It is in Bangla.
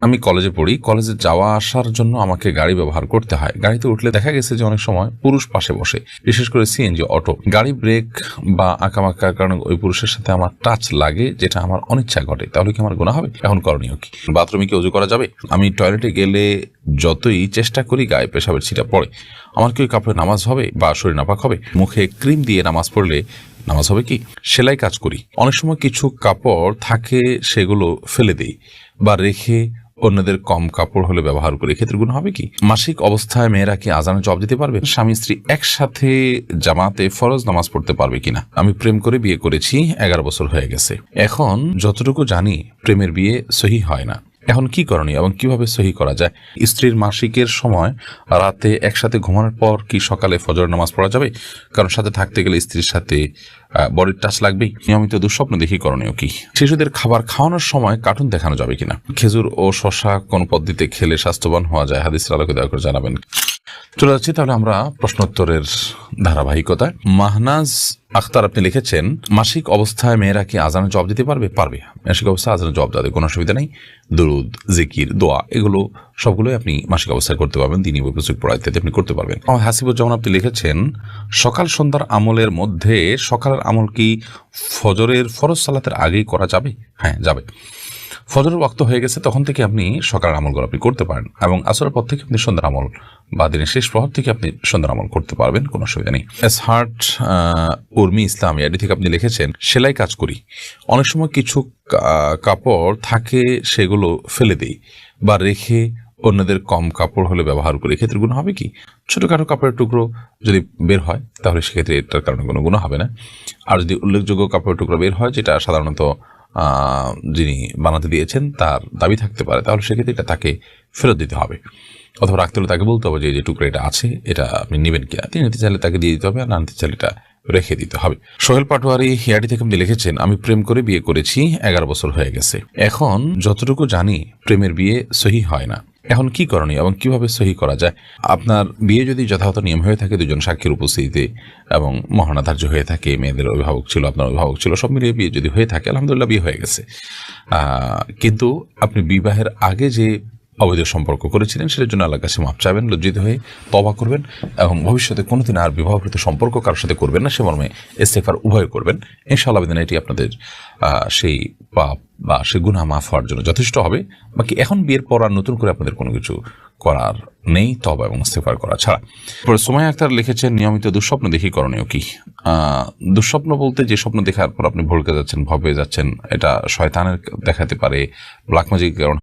আমি কলেজে পড়ি। কলেজে যাওয়া আসার জন্য আমাকে গাড়ি ব্যবহার করতে হয়। গাড়িতে উঠলে দেখা গেছে যে অনেক সময় পুরুষ পাশে বসে। বিশেষ করে সিএনজি, অটো। গাড়ি ব্রেক বা আঁকামাকার কারণে ওই পুরুষের সাথে আমার টাচ লাগে, যেটা আমার অনিচ্ছা ঘটে। তাহলে কি আমার গোনা হবে? এখন করণীয় কি? বাথরুমে কি উজু করা যাবে? আমি টয়লেটে গেলে যতই চেষ্টা করি গায়ে পেশাবের ছিটা পড়ে। আমার কি ওই কাপড়ে নামাজ হবে বা শরীর নাপাক হবে? মুখে ক্রিম দিয়ে নামাজ পড়লে নামাজ হবে কি? সেলাই কাজ করি। অনেক সময় কিছু কাপড় থাকে সেগুলো ফেলে দেই বা রেখে অন্যদের কম কাপড় হলে ব্যবহার করে ক্ষেত্রে গুণ হবে কি? মাসিক অবস্থায় মেয়েরা কি আজানে জব দিতে পারবে? স্বামী স্ত্রী একসাথে জামাতে ফরজ নামাজ পড়তে পারবে কিনা? আমি প্রেম করে বিয়ে করেছি, এগারো বছর হয়ে গেছে। এখন যতটুকু জানি, প্রেমের বিয়ে সহি হয় না। এখন কি করণীয় এবং কীভাবে সহি করা যায়? স্ত্রীর মাসিকের সময় রাতে একসাথে ঘুমানোর পর কি সকালে ফজর নামাজ পড়া যাবে? কারণ সাথে থাকতে গেলে স্ত্রীর সাথে বডির টাচ লাগবেই নিয়মিত দুঃস্বপ্ন দেখি করণীয় কি? শিশুদের খাবার খাওয়ানোর সময় কার্টুন দেখানো যাবে কিনা? খেজুর ও শশা কোন পদ্ধতিতে খেলে স্বাস্থ্যবান হওয়া যায়? হাদিসের আলোকে দয়া করে জানাবেন। চলে যাচ্ছি, তাহলে আমরা প্রশ্নোত্তরের ধারাবাহিকতায়। মাহনাজ আখতার, আপনি লিখেছেন, মাসিক অবস্থায় মেয়েরা কি আজানে জবাব দিতে পারবে? পারবে। মাসিক অবস্থায় আজানে জবাব দেওয়া, কোনো অসুবিধা নেই। দরুদ, জিকির, দোয়া, এগুলো সবগুলোই আপনি মাসিক অবস্থায় করতে পারবেন, দিনী উপযোগ পড়াইতে আপনি করতে পারবেন। আমার হাসিবুজ্জামান, আপনি লিখেছেন, সকাল সন্ধ্যার আমলের মধ্যে সকালের আমল কি ফজরের ফরজ সালাতের আগেই করা যাবে? হ্যাঁ যাবে। ফজরের ওয়াক্ত হয়ে গেছে, তখন থেকে আপনি সকালের আমলগুলো আপনি করতে পারেন এবং আসরের পর থেকে আপনি সন্ধ্যার আমল বা দিনের শেষ প্রভাব থেকে আপনি সন্ধ্যার আমল করতে পারবেন, কোনো অসুবিধা নেই। এস হার্ট উর্মি ইসলাম এটি থেকে আপনি লিখেছেন, সেলাই কাজ করি। অনেক সময় কিছু কাপড় থাকে সেগুলো ফেলে দেই বা রেখে অন্যদের কম কাপড় হলে ব্যবহার করি। এক্ষেত্রে গুণ হবে কি? ছোটোখাটো কাপড়ের টুকরো যদি বের হয়, তাহলে সেক্ষেত্রে এটার কারণে কোনো গুণ হবে না। আর যদি উল্লেখযোগ্য কাপড়ের টুকরো বের হয়, যেটা সাধারণত যিনি বানাতে দিয়েছেন, তার দাবি থাকতে পারে, তাহলে সেক্ষেত্রে এটা তাকে ফেরত দিতে হবে। অথবা রাখতে হলে তাকে বলতে হবে যে যে টুকরো এটা আছে, এটা আপনি নেবেন কিনা? তিনি নিতে চাইলে তাকে দিয়ে দিতে হবে, আর না নিতে চাইলে এটা রেখে দিতে হবে। সোহেল পাটোয়ারি হিয়াটি থেকে আপনি লিখেছেন, আমি প্রেম করে বিয়ে করেছি, এগারো বছর হয়ে গেছে। এখন যতটুকু জানি, প্রেমের বিয়ে সহি হয় না। এখন কি করণীয় এবং কীভাবে সহি করা যায়? আপনার বিয়ে যদি যথাযথ নিয়ম হয়ে থাকে, দুজন সাক্ষীর উপস্থিতিতে এবং মহানাধার্য হয়ে থাকে, মেয়েদের অভিভাবক ছিল, আপনার অভিভাবক ছিল, সব মিলিয়ে বিয়ে যদি হয়ে থাকে, আলহামদুলিল্লাহ বিয়ে হয়ে গেছে। কিন্তু আপনি বিবাহের আগে যে অবৈধ সম্পর্ক করেছিলেন সেটার জন্য আল্লাহর কাছে মাপ চাইবেন, লজ্জিত হয়ে তবা করবেন এবং ভবিষ্যতে কোনোদিন আর বিবাহকৃত সম্পর্ক কারোর সাথে করবেন না, সে মর্মে ইস্তেফার উভয় করবেন। ইনশাআল্লাহ বিদিন এটি আপনাদের সেই পাপ বা সে গুনাহ মাফ হওয়ার জন্য যথেষ্ট হবে। বাকি এখন বিয়ের পর আর নতুন করে আপনাদের কোনো কিছু করার নেই তবা এবং ইস্তেফার করা ছাড়া। সময় আক্তার লিখেছেন, নিয়মিত দুঃস্বপ্ন দেখি করণীয় কি? দুঃস্বপ্ন বলতে যে স্বপ্ন দেখার পর আপনি ভুলকে যাচ্ছেন ভবে যাচ্ছেন, এটা শয়তানের দেখাতে পারে ব্ল্যাক ম্যাজিক কারণ